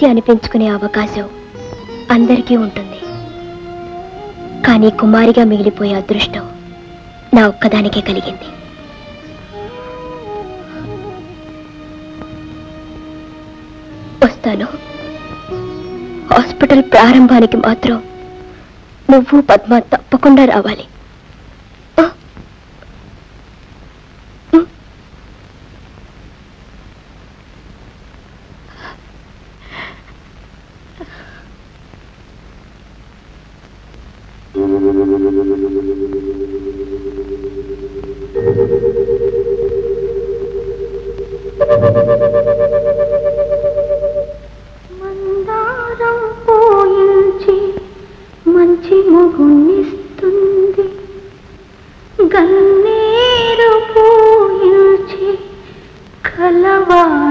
పూర్తి అనిపించుకునే అవకాశం అందరికీ ఉంటుంది. కానీ కుమారిగా మిగిలిపోయే అదృష్టం నా ఒక్కదానికే కలిగింది. వస్తాను. హాస్పిటల్ ప్రారంభానికి మాత్రం నువ్వు పద్మ తప్పకుండా రావాలి. మంచి మొగునిస్తుంది. గన్నేరు పోయించి కలవాణిస్తుంది